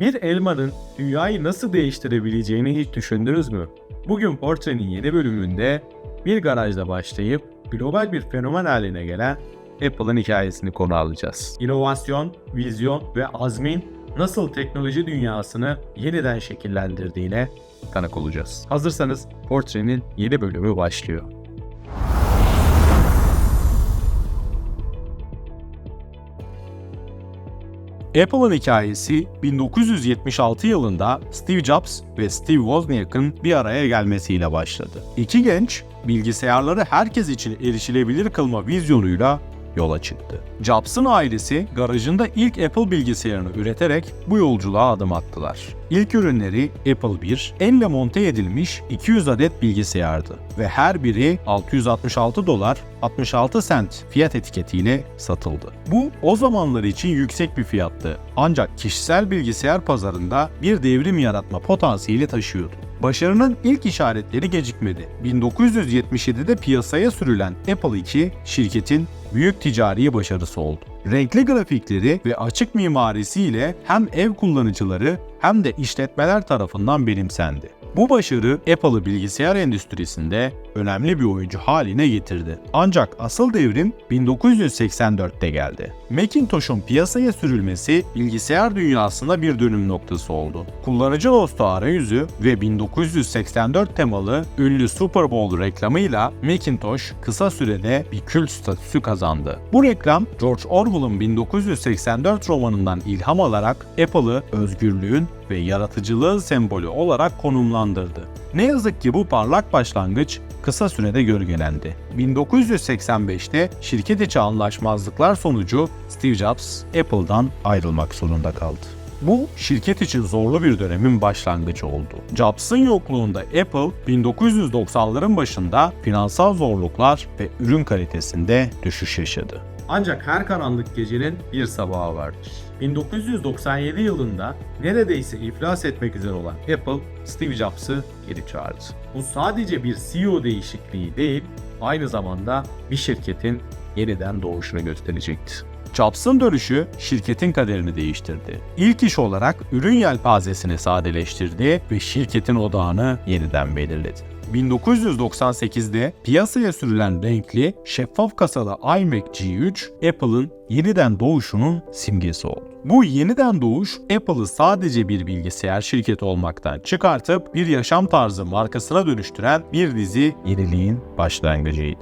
Bir elmanın dünyayı nasıl değiştirebileceğini hiç düşündünüz mü? Bugün Portre'nin yeni bölümünde bir garajda başlayıp global bir fenomen haline gelen Apple'ın hikayesini konu alacağız. İnovasyon, vizyon ve azmin nasıl teknoloji dünyasını yeniden şekillendirdiğine tanık olacağız. Hazırsanız Portre'nin yeni bölümü başlıyor. Apple'ın hikayesi 1976 yılında Steve Jobs ve Steve Wozniak'ın bir araya gelmesiyle başladı. İki genç bilgisayarları herkes için erişilebilir kılma vizyonuyla yola çıktı. Jobs'ın ailesi garajında ilk Apple bilgisayarını üreterek bu yolculuğa adım attılar. İlk ürünleri Apple 1, elle monte edilmiş 200 adet bilgisayardı ve her biri 666 dolar 66 sent fiyat etiketiyle satıldı. Bu o zamanlar için yüksek bir fiyattı ancak kişisel bilgisayar pazarında bir devrim yaratma potansiyeli taşıyordu. Başarının ilk işaretleri gecikmedi. 1977'de piyasaya sürülen Apple II şirketin büyük ticari başarısı oldu. Renkli grafikleri ve açık mimarisiyle hem ev kullanıcıları hem de işletmeler tarafından benimsendi. Bu başarı Apple'ı bilgisayar endüstrisinde önemli bir oyuncu haline getirdi. Ancak asıl devrim 1984'te geldi. Macintosh'un piyasaya sürülmesi bilgisayar dünyasında bir dönüm noktası oldu. Kullanıcı dostu arayüzü ve 1984 temalı ünlü Super Bowl reklamıyla Macintosh kısa sürede bir kült statüsü kazandı. Bu reklam George Orwell'ın 1984 romanından ilham alarak Apple'ı özgürlüğün ve yaratıcılığın sembolü olarak konumlandırdı. Ne yazık ki bu parlak başlangıç kısa sürede gölgelendi. 1985'te şirket içi anlaşmazlıklar sonucu Steve Jobs Apple'dan ayrılmak zorunda kaldı. Bu şirket için zorlu bir dönemin başlangıcı oldu. Jobs'ın yokluğunda Apple 1990'ların başında finansal zorluklar ve ürün kalitesinde düşüş yaşadı. Ancak her karanlık gecenin bir sabahı vardır. 1997 yılında neredeyse iflas etmek üzere olan Apple, Steve Jobs'ı geri çağırdı. Bu sadece bir CEO değişikliği değil, aynı zamanda bir şirketin yeniden doğuşunu gösterecekti. Jobs'ın dönüşü şirketin kaderini değiştirdi. İlk iş olarak ürün yelpazesini sadeleştirdi ve şirketin odağını yeniden belirledi. 1998'de piyasaya sürülen renkli, şeffaf kasalı iMac G3, Apple'ın yeniden doğuşunun simgesi oldu. Bu yeniden doğuş, Apple'ı sadece bir bilgisayar şirketi olmaktan çıkartıp bir yaşam tarzı markasına dönüştüren bir dizi yeniliğin başlangıcıydı.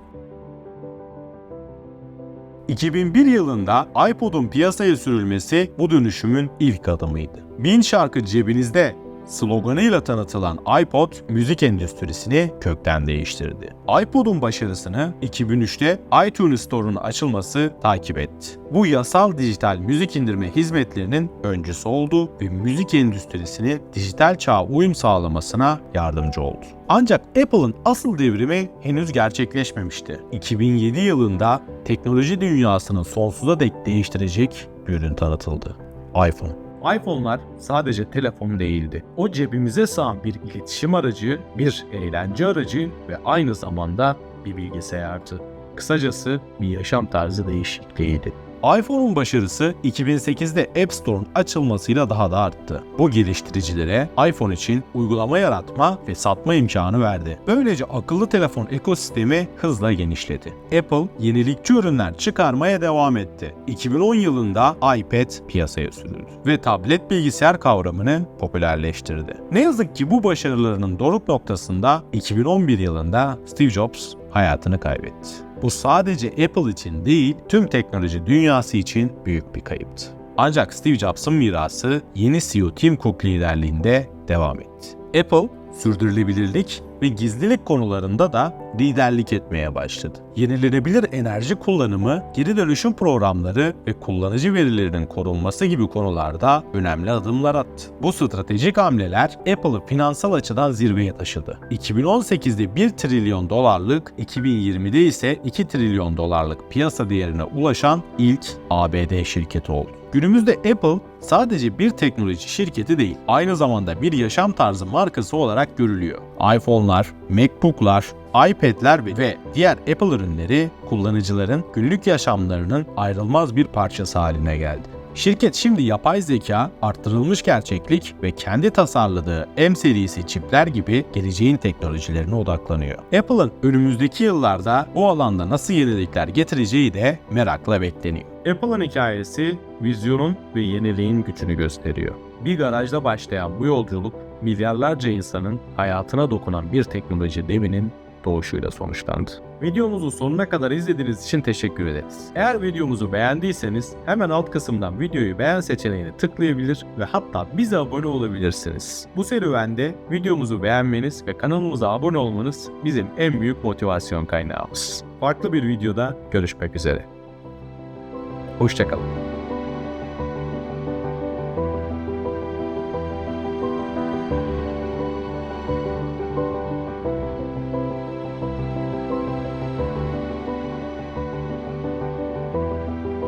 2001 yılında iPod'un piyasaya sürülmesi bu dönüşümün ilk adımıydı. Bin şarkı cebinizde sloganıyla tanıtılan iPod müzik endüstrisini kökten değiştirdi. iPod'un başarısını 2003'te iTunes Store'un açılması takip etti. Bu yasal dijital müzik indirme hizmetlerinin öncüsü oldu ve müzik endüstrisini dijital çağa uyum sağlamasına yardımcı oldu. Ancak Apple'ın asıl devrimi henüz gerçekleşmemişti. 2007 yılında teknoloji dünyasını sonsuza dek değiştirecek bir ürün tanıtıldı. iPhone iPhone'lar sadece telefon değildi. O cebimize sığan bir iletişim aracı, bir eğlence aracı ve aynı zamanda bir bilgisayardı. Kısacası bir yaşam tarzı değişikliğiydi. iPhone'un başarısı 2008'de App Store'un açılmasıyla daha da arttı. Bu geliştiricilere iPhone için uygulama yaratma ve satma imkanı verdi. Böylece akıllı telefon ekosistemi hızla genişledi. Apple yenilikçi ürünler çıkarmaya devam etti. 2010 yılında iPad piyasaya sürüldü ve tablet bilgisayar kavramını popülerleştirdi. Ne yazık ki bu başarılarının doruk noktasında 2011 yılında Steve Jobs hayatını kaybetti. Bu sadece Apple için değil, tüm teknoloji dünyası için büyük bir kayıptı. Ancak Steve Jobs'ın mirası yeni CEO Tim Cook liderliğinde devam etti. Apple, sürdürülebilirlik ve gizlilik konularında da liderlik etmeye başladı. Yenilenebilir enerji kullanımı, geri dönüşüm programları ve kullanıcı verilerinin korunması gibi konularda önemli adımlar attı. Bu stratejik hamleler Apple'ı finansal açıdan zirveye taşıdı. 2018'de 1 trilyon dolarlık, 2020'de ise 2 trilyon dolarlık piyasa değerine ulaşan ilk ABD şirketi oldu. Günümüzde Apple sadece bir teknoloji şirketi değil, aynı zamanda bir yaşam tarzı markası olarak görülüyor. iPhone'lar, MacBook'lar, iPad'ler ve diğer Apple ürünleri kullanıcıların günlük yaşamlarının ayrılmaz bir parçası haline geldi. Şirket şimdi yapay zeka, arttırılmış gerçeklik ve kendi tasarladığı M serisi çipler gibi geleceğin teknolojilerine odaklanıyor. Apple'ın önümüzdeki yıllarda bu alanda nasıl yenilikler getireceği de merakla bekleniyor. Apple'ın hikayesi vizyonun ve yeniliğin gücünü gösteriyor. Bir garajda başlayan bu yolculuk milyarlarca insanın hayatına dokunan bir teknoloji devinin doğuşuyla sonuçlandı. Videomuzu sonuna kadar izlediğiniz için teşekkür ederiz. Eğer videomuzu beğendiyseniz hemen alt kısımdan videoyu beğen seçeneğine tıklayabilir ve hatta bize abone olabilirsiniz. Bu serüvende videomuzu beğenmeniz ve kanalımıza abone olmanız bizim en büyük motivasyon kaynağımız. Farklı bir videoda görüşmek üzere. Hoşçakalın.